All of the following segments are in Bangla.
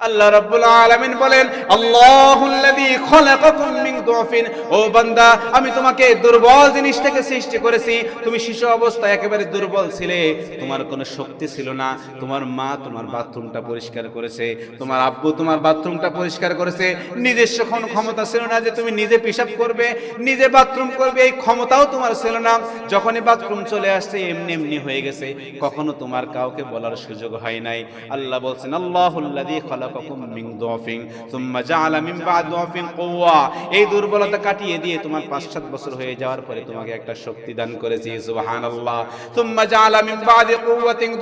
আল্লাহ রাব্বুল আলামিন বলেন, আল্লাহুল্লাযী মিন ও বান্দা, আমি তোমাকে দুর্বল জিনিস থেকে সৃষ্টি করেছি। তুমি শিশু অবস্থায় একেবারে দুর্বল ছিলে। তোমার কোনো শক্তি ছিল না। তোমার মা তোমার বাথরুমটা পরিষ্কার করেছে। তোমার আব্বু তোমার বাথরুমটা পরিষ্কার করেছে। নিজস্ব কোনো ক্ষমতা ছিল না যে তুমি নিজে পেশাব করবে, নিজে বাথরুম করবে। এই ক্ষমতাও তোমার ছিল না। যখনই বাথরুম চলে আসছে, এমনি এমনি হয়ে গেছে। কখনো তোমার কাউকে বলার সুযোগ হয় নাই। আল্লাহ বলছেন, আল্লাহুল্লাযী খালাকাকুম মিন দুফিন, সুম্মা জাআলা মিন বাদ দুফিন কুওয়া। এই দুর্বলতা কাটিয়ে দিয়ে তোমার 5 7 বছর হয়ে যাওয়ার পরে তোমাকে একটা শক্তি দান করেছি, সুবহানাল্লাহ। সুম্মা জাআলা মিন কুওয়াতিন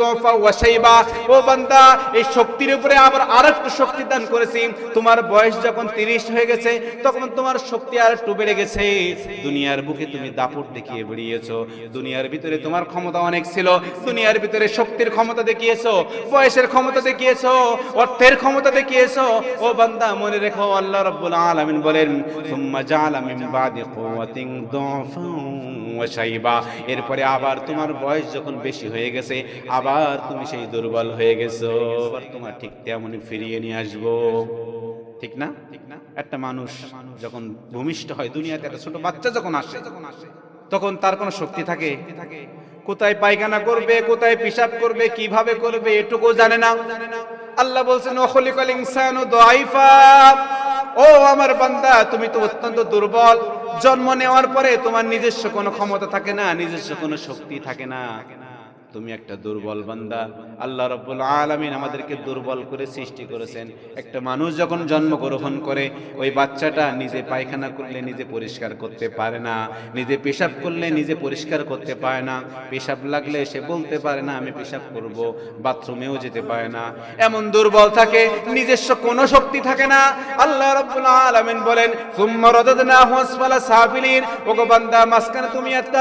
ওয়া শাইবা। ও বান্দা, এই শক্তির উপরে আবার আরেকটু শক্তি দান করেছি। তোমার বয়স যখন 30 হয়ে গেছে, তখন তোমার শক্তি বেড়ে গেছে। দুনিয়ার বুকে তুমি দাপট দেখিয়ে বেরিয়েছো দুনিয়ার ভিতরে তোমার ক্ষমতা অনেক ছিল। দুনিয়ার ভিতরে শক্তির ক্ষমতা দেখিয়েছো, বয়সের ক্ষমতা দেখিয়েছো, অর্থের ক্ষমতা দেখিয়েছো? ও বান্দা, মনে রেখো, আল্লাহ রাব্বুল আলামিন বলেন, সুম্মা জাআলা মিন বাদি কুওয়াতিন দুফান ওয়াশাইবা এরপরে আবার তোমার বয়স যখন বেশি হয়ে গেছে, আবার তুমি সেই দুর্বল হয়ে গেছো। আবার তোমার ঠিক তেমনই ফিরিয়ে নিয়ে আসব। ঠিক না? ঠিক না একটা মানুষ যখন ভূমিষ্ঠ হয়, দুনিয়াতে একটা ছোট বাচ্চা যখন আসে যখন আসে তখন তার কোনো শক্তি থাকে? কোথায় পায়খানা করবে, কোথায় পিসাব করবে, কীভাবে করবে এটুকু জানে না জানে না। আল্লাহ বলছেন অখলিকল ইনসানু দাইফা। ও আমার বান্দা, তুমি তো অত্যন্ত দুর্বল। জন্ম নেওয়ার পরে তোমার নিজস্ব কোনো ক্ষমতা থাকে না, নিজস্ব কোনো শক্তি থাকে না। তুমি একটা দুর্বল বান্দা। আল্লাহ রব্বুল আলামিন আমাদেরকে দুর্বল করে সৃষ্টি করেছেন। একটা মানুষ যখন জন্মগ্রহণ করে, ওই বাচ্চাটা নিজে পায়খানা করলে নিজে পরিষ্কার করতে পারে না, নিজে পেশাব করলে নিজে পরিষ্কার করতে পারে না, পেশাব লাগলে সে বলতে পারে না, আমি পেশাব করব, বাথরুমেও যেতে পারে না। এমন দুর্বল থাকে, নিজস্ব কোনো শক্তি থাকে না। আল্লাহ রব্বুল আলামিন বলেন তুমি একটা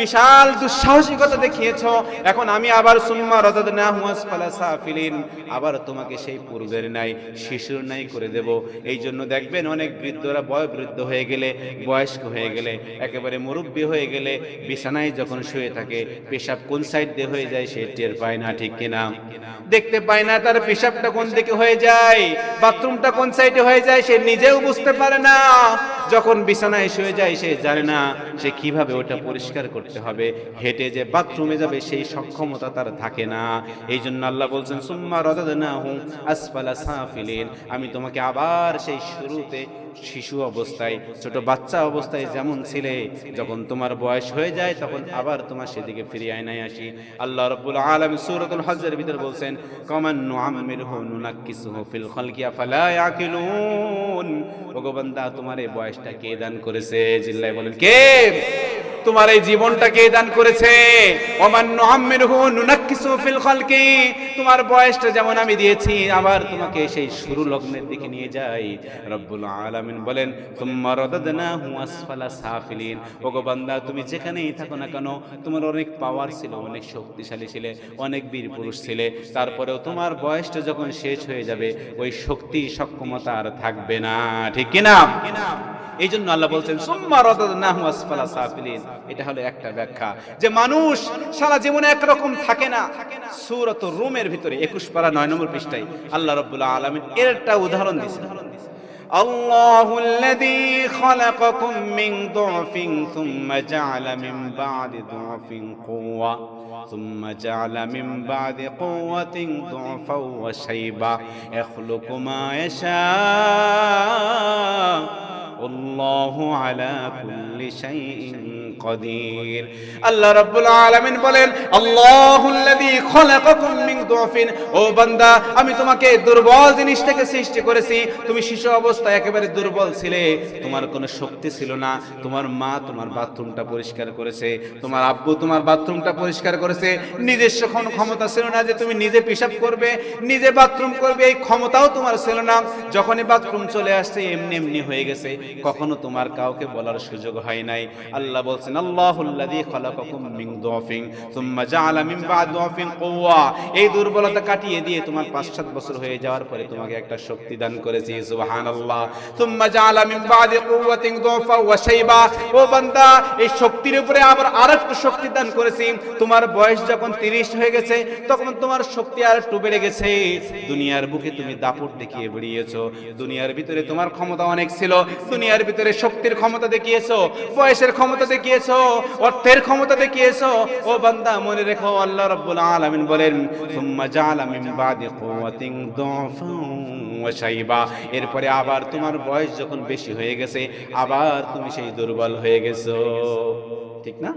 বিশাল দুঃসাহসিকতা দেখিয়েছো। এখন আমি আবার সুম্মা রাদাদনাহু আসফালা সাফিলিন। আবার তোমাকে সেই পূর্বের নাই শিশুর নাই করে দেব। এই জন্য দেখবেন অনেক বৃদ্ধরা বয় বৃদ্ধ হয়ে গেলে, বয়স্ক হয়ে গেলে, একেবারে মুরব্বী হয়ে গেলে বিছানায় যখন শুয়ে থাকে, পেশাব কোন সাইড দিয়ে হয়ে যায় সে টের পায় না, ঠিক কিনা? দেখতে পায় না তার পেশাবটা কোন দিকে হয়ে যায়, বাথরুমটা কোন সাইডে হয়ে যায় সে নিজেও বুঝতে পারে না। যখন বিছানায় শুয়ে যায়, সে জানে না সে কীভাবে ওটা পরিষ্কার করতে হবে। হেঁটে যে বাথরুমে যাবে, সেই সক্ষমতা তার থাকে না। এই জন্য আল্লাহ বলছেন, সুম্মা রাদাদনাহু আসফালা সাফিলিন। আমি তোমাকে আবার সেই শুরুতে শিশু অবস্থায়, ছোট বাচ্চা অবস্থায় যেমন ছিলে, যখন তোমার বয়স হয়ে যায়, তখন আবার তোমার সেদিকে ফিরিয়ে আয়নায় আসি। আল্লাহ রাব্বুল আলামিন সূরাতুল হজের ভিতর বলছেন, কামান নুআম্মিরহু নুনাক্কিসুহু ফিল খালকিয়া আফালা ইয়াকিলুন? ওগো দা তোমার এই বয়সটা কে দান করেছে? জিল্লায় বলেন কে? তোমার এই জীবনটা কে দান করেছে? ওমান নুআম্মিরহু নুনাক্কিসু ফিল খালকি। তোমার বয়সটা যেমন আমি দিয়েছি, আবার তোমাকে সেই শুরু লগ্নের দিকে নিয়ে যাই। রব্বুল আলামিন বলেন বান্দা, তুমি যেখানেই থাকো না কেন, তোমার অনেক পাওয়ার ছিল, অনেক শক্তিশালী ছিলে, অনেক বীর পুরুষ ছিলে। তারপরেও তোমার বয়সটা যখন শেষ হয়ে যাবে, ওই শক্তি, সক্ষমতা আর থাকবে না। ঠিক কিনা? এই জন্য আল্লাহ বলছেন সুম্মা রাদাদনাহু আসফালা সাফিলিন এটা হলো একটা ব্যাখ্যা যে মানুষ সারা জীবনে একরকম থাকে না সূরাত রুমের ভিতরে 21 পারা 9 নম্বর পৃষ্ঠায় আল্লাহ রাব্বুল আলামিন এর একটা উদাহরণ দিয়েছেন الله الذي خلقكم من ضعف ثم جعل من بعد ضعف قوة ثم جعل من بعد قوة ضعفا وشيبا يخلق ما يشاء والله على كل شيء قدير আল্লাহ রাব্বুল আলামিন বলেন আল্লাহুল্লাযী খলাকাকুম মিন দুফিন ও বান্দা আমি তোমাকে দুর্বল জিনিস থেকে সৃষ্টি করেছি তুমি শিশু অবস্থায় একেবারে দুর্বল ছিলে তোমার কোনো শক্তি ছিল না তোমার মা তোমার বাথরুমটা পরিষ্কার করেছে তোমার আব্বু তোমার বাথরুমটা পরিষ্কার করেছে নিজস্ব কোনো ক্ষমতা ছিল না যে তুমি নিজে পেশাব করবে নিজে বাথরুম করবে এই ক্ষমতাও তোমার ছিল না যখনই বাথরুম চলে আসছে এমনি এমনি হয়ে গেছে কখনো তোমার কাউকে বলার সুযোগ হয় নাই আল্লাহ বলছেন এই দুর্বলতা কাটিয়ে দিয়ে তোমার পাঁচ সাত বছর হয়ে যাওয়ার পরে তোমাকে একটা শক্তি দান করেছি, সুবহানাল্লাহ। ও বান্দা, এই শক্তির উপরে আবার আরেকটা শক্তি দান করেছি। তোমার বয়স যখন 30 হয়ে গেছে, তখন তোমার শক্তি আর একটু বেড়ে গেছে। দুনিয়ার বুকে তুমি দাপট দেখিয়ে বেরিয়েছো দুনিয়ার ভিতরে তোমার ক্ষমতা অনেক ছিল। দুনিয়ার ভিতরে শক্তির ক্ষমতা দেখিয়েছো। বয়সের ক্ষমতা দেখিয়েছো, অর্থের ক্ষমতা দেখিয়েছো। ও বান্দা, মনে রেখো, আল্লাহ রাব্বুল আলামিন বলেন, সুম্মা জাআলা মিন বাদি কুওয়াতিন দুআফান ওয়া শাইবা। এরপরে আবার তোমার বয়স যখন বেশি হয়ে গেছে, আবার তুমি সেই দুর্বল হয়ে গেছো। ঠিক না?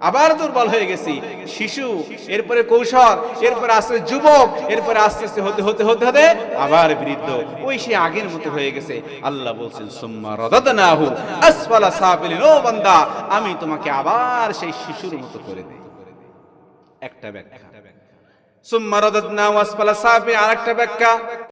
আবার দুর্বল হয়ে গেছি। শিশু, এরপরে কৌশল, এরপরে আস্তে যুবক, এরপরে আস্তে আস্তে হতে হতে হতে হতে আবার বৃদ্ধ। ওই সে আগের মতো হয়ে গেছে। আল্লাহ বলছেন, সুম্মা রদাদনাহু আসফালা সাফিলিন, ও বান্দা, আমি তোমাকে আবার সেই শিশুর মতো করে দেই। একটা ব্যাখ্যা। সুম্মা রদাদনাহু আসফালা সাফিলিন, আরেকটা ব্যাখ্যা।